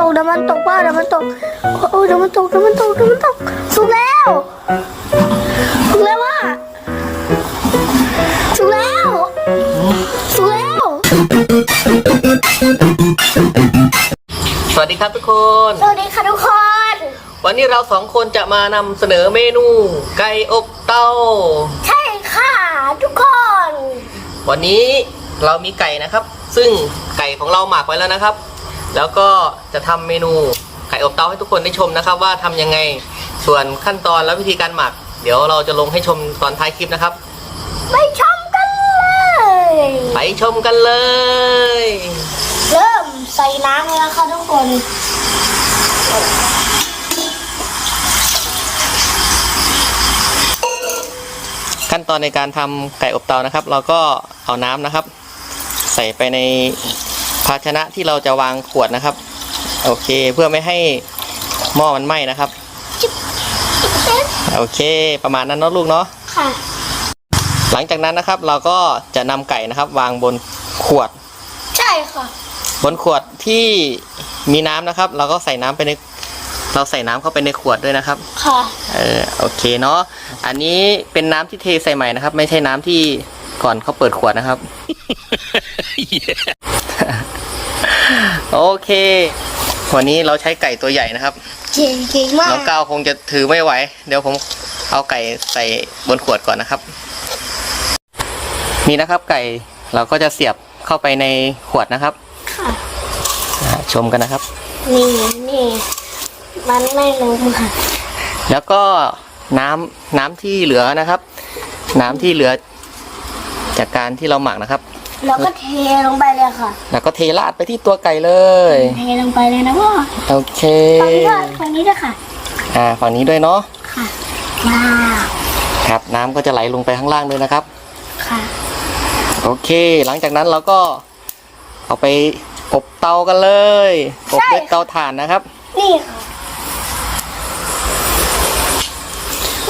ตกเดี๋ยวมันตกว่าเดี๋ยวมันตกโอ้ยเดี๋ยวมันตกเดี๋ยวมันตกเดี๋ยวมันตกสุกแล้วสุกแล้วว่าสุกแล้วสุกแล้วสวัสดีครับทุกคน สวัสดีค่ะทุกคน วันนี้เราสองคนจะมานำเสนอเมนู ไก่อบเตาใช่ค่ะทุกคน วันนี้เรามีไก่นะครับ ซึ่งไก่ของเราหมักไว้แล้วนะครับ แล้วก็จะทำเมนูไก่อบเตาให้ทุกคนได้ชมนะครับ ว่าทำยังไงส่วนขั้นตอนและวิธีการหมัก เดี๋ยวเราจะลงให้ชมตอนท้ายคลิปนะครับ ไปชมกันเลย ไปชมกันเลย เริ่มใส่น้ำเลยนะคะทุกคนขั้นตอนในการทำไก่อบเตานะครับ เราก็เอาน้ำนะครับ ใส่ไปในภาชนะที่เราจะวางขวดนะครับ โอเคเพื่อไม่ให้หม้อมันไหม้นะครับ โอเค ประมาณนั้นเนาะลูกเนาะค่ะ หลังจากนั้นนะครับ เราก็จะนำไก่นะครับ วางบนขวด ใช่ค่ะ บนขวดที่มีน้ำนะครับ เราก็ใส่น้ำไปในเราใส่น้ำเข้าไปในขวดด้วยนะครับ ค่ะ เออโอเคเนาะ อันนี้เป็นน้ำที่เทใส่ใหม่นะครับ ไม่ใช่น้ำที่ ก่อนเขาเปิดขวดนะครับ โอเค วันนี้เราใช้ไก่ตัวใหญ่นะครับ เก่งเก่งมากน้องก้าวคงจะถือไม่ไหว เดี๋ยวผมเอาไก่ใส่บนขวดก่อนนะครับ นี่นะครับไก่เราก็จะเสียบเข้าไปในขวดนะครับค่ะอ่าชมกันนะครับ นี่นี่มันไม่ลงค่ะแล้วก็น้ำน้ำที่เหลือนะครับ น้ำที่เหลือ จากการที่เราหมักนะครับแล้วก็เทลงไปเลยค่ะ แล้วก็เทราดไปที่ตัวไก่เลยเทลงไปเลยนะพ่อโอเคฝั่งนี้ด้วยฝั่งนี้ด้วยค่ะ อ่าฝั่งนี้ด้วยเนาะค่ะว้าวครับน้ำก็จะไหลลงไปข้างล่างเลยนะครับ ค่ะ โอเค หลังจากนั้นเราก็เอาไปอบเตากันเลย อบด้วยเตาถ่านนะครับ นี่ค่ะ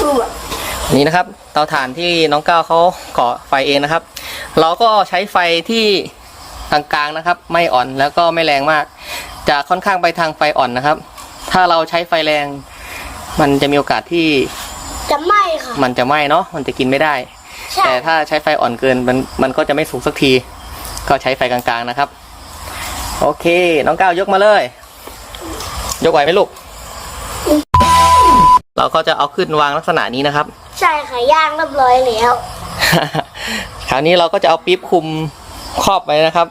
ดูอะ นี่นะครับเตาถ่านที่น้องก้าวเขาก่อไฟเองนะครับ เราก็ใช้ไฟที่กลางๆนะครับ ไม่อ่อนแล้วก็ไม่แรงมาก จะค่อนข้างไปทางไฟอ่อนนะครับ ถ้าเราใช้ไฟแรง มันจะมีโอกาสที่จะไหม้ค่ะ มันจะไหม้เนาะมันจะกินไม่ได้ ใช่ แต่ถ้าใช้ไฟอ่อนเกินมันมันก็จะไม่สุกสักที ก็ใช้ไฟกลางๆนะครับ โอเค น้องก้าวยกมาเลย ยกไหวไหมลูก เราก็จะเอาขึ้นวางลักษณะนี้นะครับ ใช่ค่ะย่างเรียบร้อยแล้ว คราวนี้เราก็จะเอาปี๊บคลุมครอบไว้นะครับ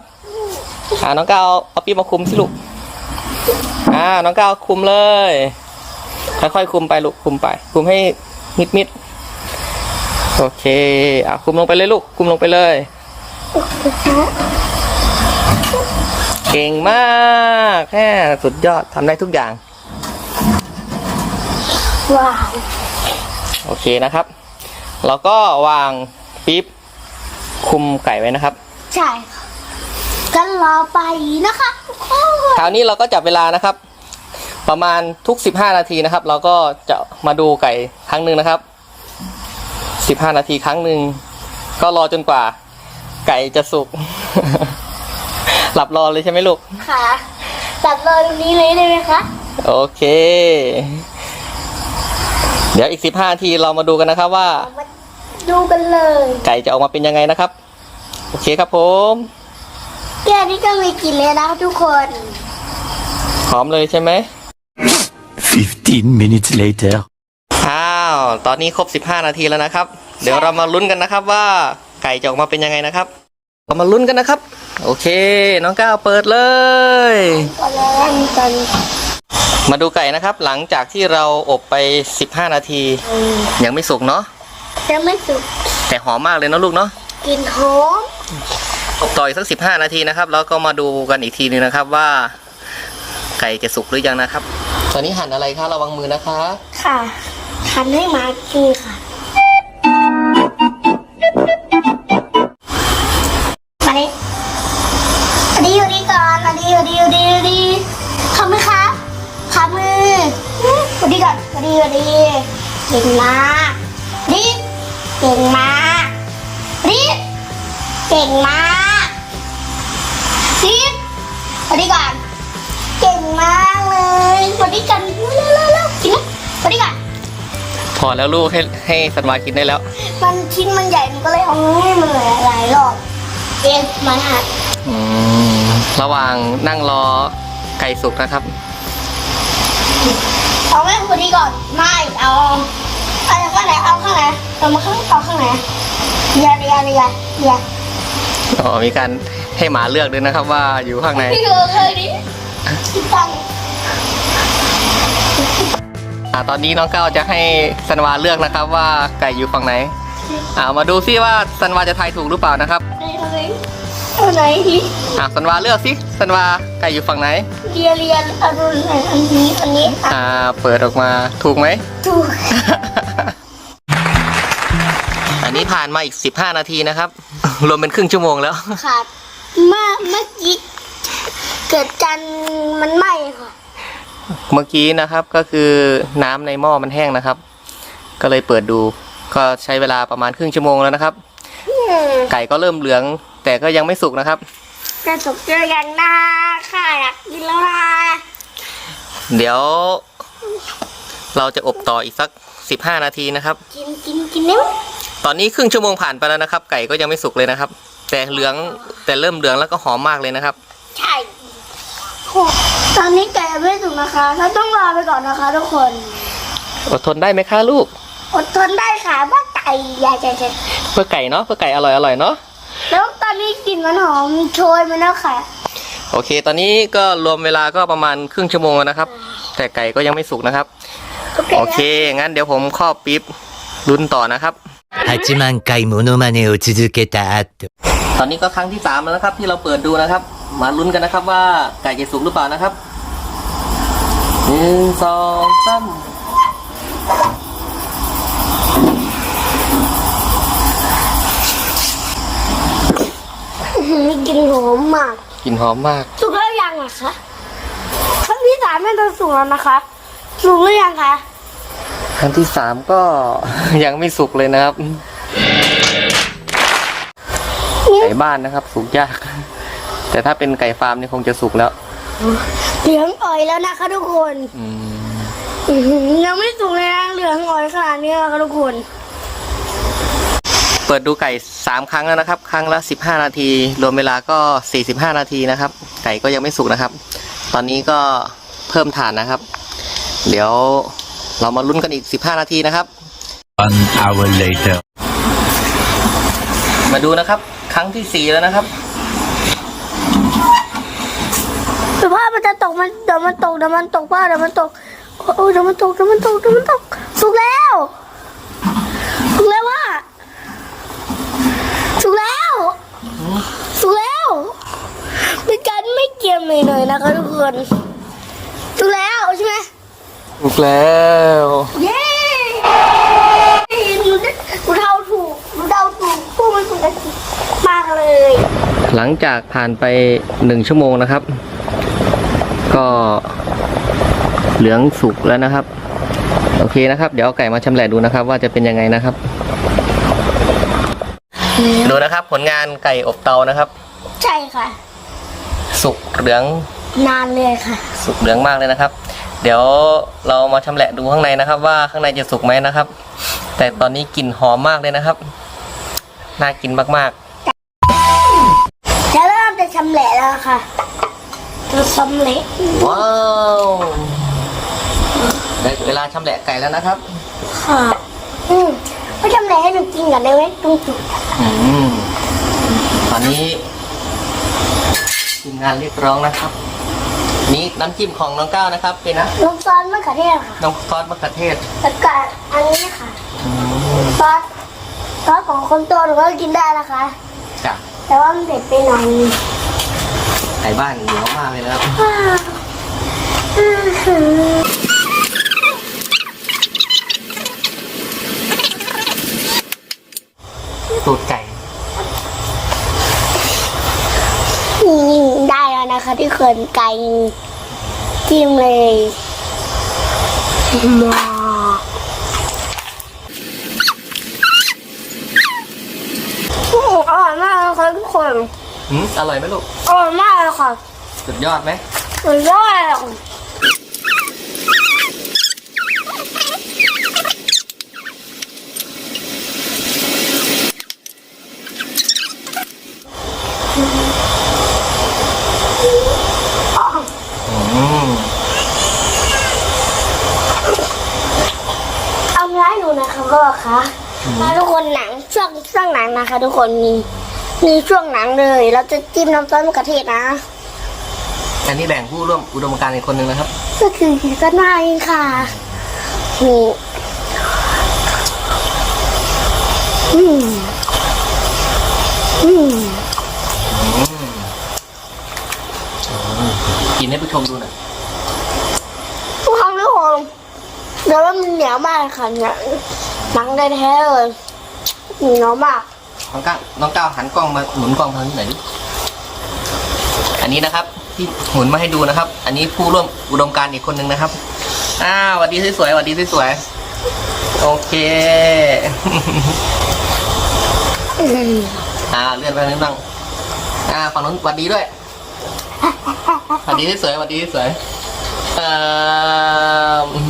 อ่าน้องก้าวเอาเอาปี๊บมาคลุมสิลูก อ่าน้องก้าวคลุมเลย ค่อยๆคลุมไปลูกคลุมไปคลุมให้มิดมิดๆโอเค อะคลุมลงไปเลยลูกคลุมลงไปเลยเก่งมากแค่สุดยอดทำได้ทุกอย่าง ว้าวโอเคนะครับเราก็วางปี๊บคลุมไก่ไว้นะครับ ใช่ค่ะกันรอไปนะคะทุกคนคราวนี้เราก็จับเวลานะครับ ประมาณทุก 15 นาทีนะครับ เราก็จะมาดูไก่ครั้งหนึ่งนะครับ 15 นาทีครั้งหนึ่งก็รอจนกว่า ไก่จะสุก หลับรอเลยใช่ไหมลูกค่ะตัดรอตรงนี้เลยได้ไหมคะโอเคเดี๋ยวอีก15นาทีเรามาดูกันนะครับว่าเอามาดูกันเลยไก่จะออกมาเป็นยังไงนะครับ โอเคครับผมแค่นี้ก็มีกลิ่นเลยนะคะทุกคนพร้อมเลยใช่ไหม15 minutes later. อ้าวตอนนี้ครบ15นาทีแล้วนะครับ เดี๋ยวเรามาลุ้นกันนะครับว่าไก่จะออกมาเป็นยังไงนะครับเรามาลุ้นกันนะครับ โอเค น้องก้าวเปิดเลยตอนแรกตอน มาดูไก่นะครับ หลังจากที่เราอบไป 15 นาที ยังไม่สุกเนาะยังไม่สุกแต่หอมมากเลยเนาะลูกเนาะกลิ่นหอมอบต่ออีกสัก 15 นาทีนะครับ แล้วก็มาดูกันอีกทีนึงนะครับว่า ไก่จะสุกหรือยังนะครับ ตอนนี้หั่นอะไรคะระวังมือนะคะ ค่ะทันให้หมากินค่ะ ก่อนมาดีมาดีเก่งมากรีบเก่งมากรีบเก่งมากรีบมาดีก่อน เก่งมากดีกันเร็วเร็วเร็วกินนะสวัสดีกันพอแล้วลูกให้ให้สันวากินได้แล้ว มันชิ้นมันใหญ่หนูก็เลยเอาให้มันหลายหลายรอบเอ็นมาหัดอืมระหว่างนั่งรอไก่สุกนะครับเอา แม่คนนี้ก่อน ไม่เอาเอาจากข้างไหนเอาข้างไหนเอามาข้างเอาข้างไหนเรียเรียเรียเรียอ๋อมีการให้หมาเลือกด้วยนะครับว่าอยู่ข้างในพี่ดูเลยดิคิดตังค์อ่าตอนนี้น้องก้าวจะให้สันวาเลือกนะครับ ว่าไก่อยู่ฝั่งไหนอ่ามาดูซิว่าสันวาจะทายถูกหรือเปล่านะครับ เอาไหนเอาไหนดิอ่าสันวาเลือกสิสันวาไก่อยู่ฝั่งไหน เรียเรียเอาดูไหนอันนี้อันนี้อะอ่า เปิดออกมาถูกไหม ถูกอันนี้ผ่านมาอีก 15 นาทีนะครับ รวมเป็นครึ่งชั่วโมงแล้วขาดเมื่อเมื่อกี้เกิดการมันไหม้ค่ะ เมื่อกี้นะครับก็คือน้ำในหม้อมันแห้งนะครับ ก็เลยเปิดดู ก็ใช้เวลาประมาณครึ่งชั่วโมงแล้วนะครับอืมไก่ก็เริ่มเหลือง แต่ก็ยังไม่สุกนะครับกระตุกเจออย่างน่าค่ะอยากกินแล้วนะเดี๋ยว เราจะอบต่ออีกสัก15นาทีนะครับ กินกินกินได้ไหมตอนนี้ครึ่งชั่วโมงผ่านไปแล้วนะครับ ไก่ก็ยังไม่สุกเลยนะครับ แต่เหลืองแต่เริ่มเหลืองแล้วก็หอมมากเลยนะครับ ใช่โอ้ตอนนี้ไก่ยังไม่สุกนะคะเราต้องรอไปก่อนนะคะทุกคนอดทนได้ไหมคะลูก อดทนได้ค่ะว่าไก่อยากจะจะเพื่อไก่เนาะเพื่อไก่อร่อยอร่อยเนาะ แล้วตอนนี้กลิ่นมันหอมโชยมาแล้วค่ะ โอเค ตอนนี้ก็รวมเวลาก็ประมาณครึ่งชั่วโมงแล้วนะครับ แต่ไก่ก็ยังไม่สุกนะครับ โอเค งั้นเดี๋ยวผมครอบปิ๊บลุ้นต่อนะครับ 8万回モノマネを続けた後、 ตอนนี้ก็ครั้งที่สามแล้วนะครับ ที่เราเปิดดูนะครับ มาลุ้นกันนะครับว่าไก่จะสุกหรือเปล่านะครับหนึ่งสองสาม อื้อหือกลิ่นหอมมากกลิ่นหอมมาก สุกแล้วยังอะคะครั้งที่สามไม่ต้องสุกแล้วนะคะสุกหรือยังคะครั้งที่สามก็ ยังไม่สุกเลยนะครับไก่บ้านนะครับ สุกยาก แต่ถ้าเป็นไก่ฟาร์มนี่คงจะสุกแล้วเหลืองอ่อยแล้วนะคะทุกคนอืมอื้อหือยังไม่สุกเลยนะเหลืองอ่อยขนาดนี้นะคะทุกคน เปิดดูไก่สามครั้งแล้วนะครับ ครั้งละสิบห้านาที รวมเวลาก็สี่สิบห้านาทีนะครับ ไก่ก็ยังไม่สุกนะครับ ตอนนี้ก็เพิ่มถ่านนะครับ เดี๋ยวเรามาลุ้นกันอีกสิบห้านาทีนะครับ one hour later. มาดูนะครับ ครั้งที่สี่แล้วนะครับสภาพมันจะตกมันเดี๋ยวมันตกเดี๋ยวมันตกว่าเดี๋ยวมันตกโอ้ยเดี๋ยวมันตกเดี๋ยวมันตกเดี๋ยวมันตกสุกแล้วสุกแล้วว่าสุกแล้ว สุกแล้วเป็นการไม่เกียมเลยหน่อยๆนะคะทุกคนสุกแล้วใช่ไหมสุกแล้วเย้หนูได้หนูเดาถูกหนูเดาถูกพวกมันสุกกันมากเลย หลังจากผ่านไปหนึ่งชั่วโมงนะครับ ก็เหลืองสุกแล้วนะครับ โอเคนะครับ เดี๋ยวเอาไก่มาชำแหละดูนะครับ ว่าจะเป็นยังไงนะครับ ดูนะครับ ผลงานไก่อบเตานะครับ ใช่ค่ะ สุกเหลืองนานเลยค่ะ สุกเหลืองมากเลยนะครับ เดี๋ยวเรามาชำแหละดูข้างในนะครับ ว่าข้างในจะสุกไหมนะครับ แต่ตอนนี้กลิ่นหอมมากเลยนะครับ น่ากินมากจะเริ่มจะชำแหละแล้วค่ะจะชำแหละๆ ว้าวได้เวลาชำแหละไก่แล้วนะครับ ค่ะ อืม ไม่ชำแหละให้หนูกินก่อนได้ไหมตรงจุดอืมตอนนี้ทีมงานเรียกร้องนะครับ นี่น้ำจิ้มของน้องก้าวนะครับ เป็นนะน้ำซอสมะเขือเทศค่ะน้ำซอสมะเขือเทศแล้วก็อันนี้ค่ะซอสซอสของคนโตหนูก็กินได้นะคะ จ้ะแต่ว่ามันเผ็ดไปหน่อยนึงไก่บ้านเหนียวมากเลยนะครับ อ่าอื้อหือ สู ตรไก่นี่ได้แล้วนะคะที่เขินไก่จิ้มเลยมาโอ้โหอร่อยมากเลยค่ะทุกคนอืมอร่อยไหมลูกอร่อยมากเลยค่ะ สุดยอดไหมสุดยอดเลย พ่อ คะมาทุกคนหนังช่วงช่วงหนังนะคะ ทุกคนมีมีช่วงหนังเลย เราจะจิ้มน้ำซอสมะเขือเทศนะอันนี้แบ่งผู้ร่วมอุดมการณ์อีกคนหนึ่งนะครับ ก็คือก็น่าเองค่ะนี่อืมอืมกินให้ผู้ชมดูหน่อยทุกครั้งทุกคนเดี๋ยวว่ามันเหนียวมากเลยค่ะเนี่ย หนังได้แท้ๆเลยเหนียวมาก น้องก้าวน้องก้าวหันกล้องมาหมุนกล้องทางนี้หน่อยดิ อันนี้นะครับ ที่หมุนมาให้ดูนะครับ อันนี้ผู้ร่วมอุดมการณ์อีกคนหนึ่งนะครับ อ้าวสวัสดีสวยๆสวัสดีสวยๆโอเคอืมอ่าเลื่อนไปนิดนึงอ่าฝั่งนู้นสวัสดีด้วยสวัสดีสวยๆสวัสดีสวยๆเอ่ออ่า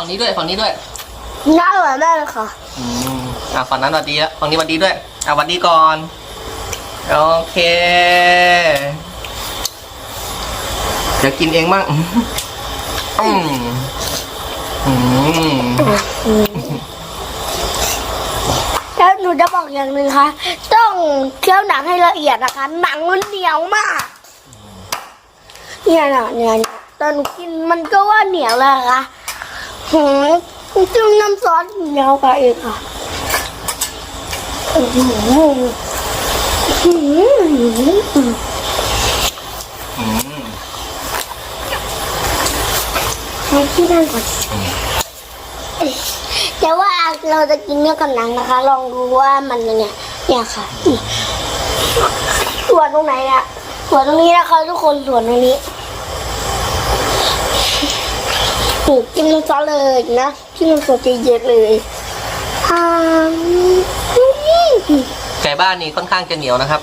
ฝั่งนี้ด้วยฝั่งนี้ด้วยน่าอร่อยมากเลยค่ะอืมอ่าฝั่งนั้นสวัสดีแล้วฝั่งนี้สวัสดีด้วยอ่าสวัสดีก่อน โอเค เดี๋ยวกินเองบ้างอืมอืมแล้วหนูจะบอกอย่างหนึ่งค่ะ ต้องเคี่ยวหนังให้ละเอียดนะคะ หนังมันเหนียวมาก เนี่ยนะเนี่ยเนี่ยตอนหนูกินมันก็ว่าเหนียวแล้วนะคะ หืมจุ่มน้ำซอสเหนียวกว่าอีกค่ะอื้อหืออื้อหืออืมให้ที่นั่นก่อนแต่ว่าเราจะกินเนื้อกับหนังนะคะ ลองดูว่ามันเนี่ยเนี่ยค่ะส่วนตรงไหนเนี่ยส่วนตรงนี้นะคะทุกคนส่วนตรงนี้ ถูกกินน้ำซอสเลยนะกินน้ำซอสเยอะๆเลยอ่าไก่บ้านนี่ค่อนข้างจะเหนียวนะครับ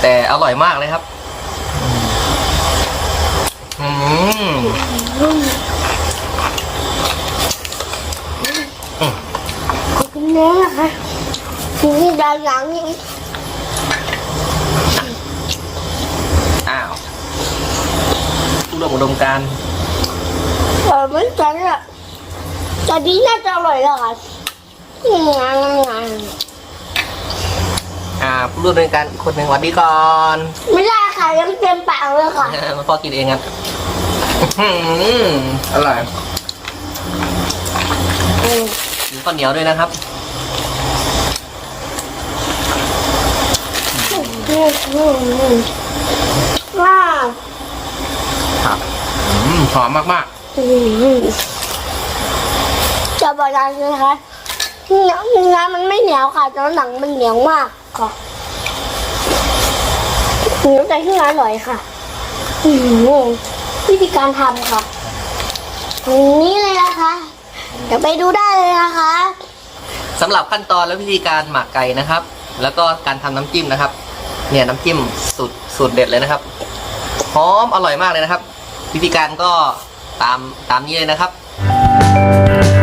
แต่อร่อยมากเลยครับอืมกินเนื้อนะคะนี่ดาวหลังนี่อ้าวผู้ร่วมอุดมการณ์ เออเหมือนกันอะแต่ดีน่าจะอร่อยแล้วค่ะงานงานอ่าผู้ร่วมอุดมการณ์อีกคนหนึ่งสวัสดีก่อน ไม่ได้ค่ะยังเต็มปากเลยค่ะมาพ่อกินเองครับอื้อหืออร่อยอืมมีข้าวเหนียวด้วยนะครับอืมอืมอืมว้าวครับอืมหอมมากอืม จะบอกอย่างนึงนะคะเนื้อเนื้อมันไม่เหนียวค่ะแต่หนังมันเหนียวมากค่ะเหนียวแต่ที่อร่อยค่ะวิธีการทำค่ะนี่เลยนะคะเดี๋ยวไปดูได้เลยนะคะสำหรับขั้นตอนและวิธีการหมักไก่นะครับ แล้วก็การทำน้ำจิ้มนะครับ เนี่ยน้ำจิ้มสูตรสูตรเด็ดเลยนะครับหอมอร่อยมากเลยนะครับ วิธีการก็ ตามตามนี้เลยนะครับ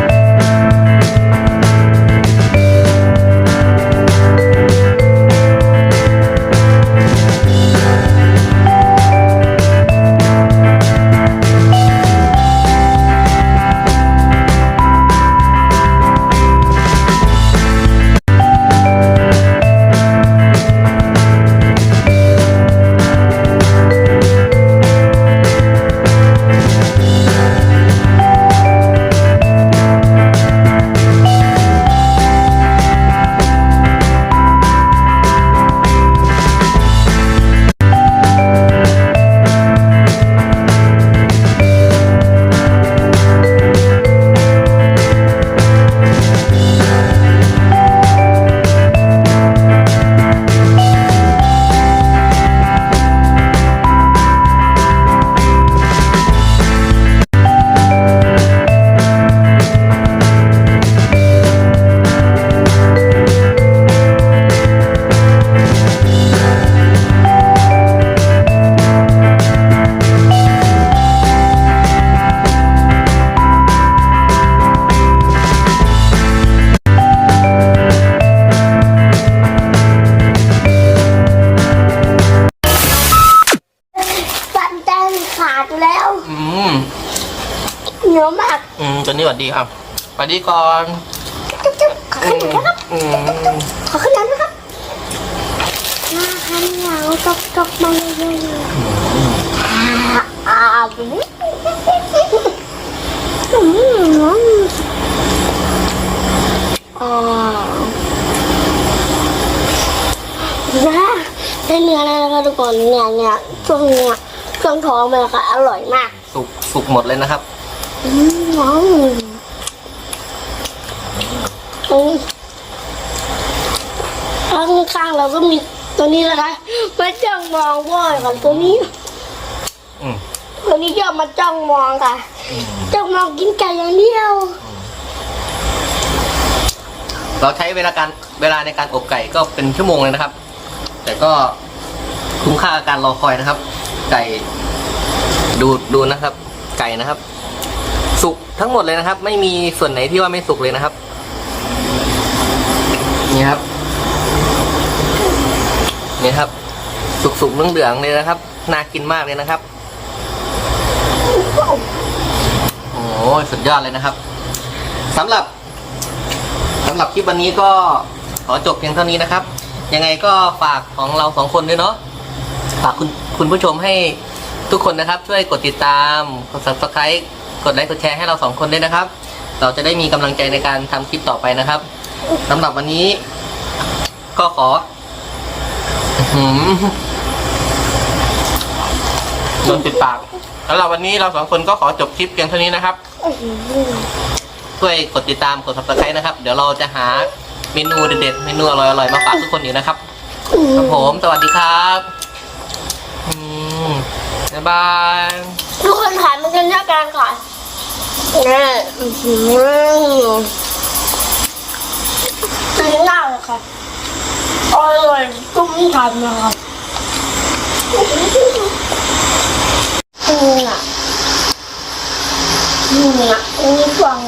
วัสวัสดีครับสวัสดีก่อนจุ๊บจุ๊บขอขึ้นหน่อยนะครับ อืมขอขึ้นแล้วนะครับหน้าขันเหงาตกตกมาเยอะๆอ่าอ่าอืมอืมอ่านะได้เนื้อแล้วนะคะทุกคนเนี่ยเนี่ยช่วงเนี้ยช่วงท้องมันค่ะอร่อยมาก สุกสุกหมดเลยนะครับ อืมอืมอืมข้างๆเราก็มีตัวนี้นะคะมาจ้องมองพ่อยค่ะตัวนี้อืมตัวนี้ชอบมาจ้องมองค่ะ จ้องมองกินไก่อย่างเดียว เราใช้เวลาการเวลาในการอบไก่ก็เป็นชั่วโมงเลยนะครับ แต่ก็คุ้มค่ากับการรอคอยนะครับ ไก่ดูดูนะครับ ไก่นะครับ สุกทั้งหมดเลยนะครับ ไม่มีส่วนไหนที่ว่าไม่สุกเลยนะครับ นี่ครับ นี่ครับ สุกๆเหลืองๆเลยนะครับ น่ากินมากเลยนะครับโอ้โหสุดยอดเลยนะครับสำหรับสำหรับคลิปวันนี้ก็ขอจบเพียงเท่านี้นะครับ ยังไงก็ฝากของเราสองคนด้วยเนาะฝากคุณคุณผู้ชมให้ทุกคนนะครับ ช่วยกดติดตามกด subscribe กดไลค์กดแชร์ให้เราสองคนด้วยนะครับ เราจะได้มีกำลังใจในการทำคลิปต่อไปนะครับสำหรับวันนี้ ก็ขออื้อหือโดนติดปากสำหรับวันนี้เราสองคนก็ขอจบคลิปเพียงเท่านี้นะครับ ช่วยกดติดตามกด subscribe นะครับ เดี๋ยวเราจะหาเมนูเด็ดๆเมนูอร่อยๆมาฝากทุกคนอยู่นะครับครับผม สวัสดีครับบ๊ายบาย ทุกคนขายมันกันเท่ากันค่ะ นี่อื้อหือดีมากเลยค่ะอร่อยตุ้มทำนะครับนี่อะนี่อะนี่ฟัง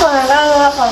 ฟังแล้วนะคะ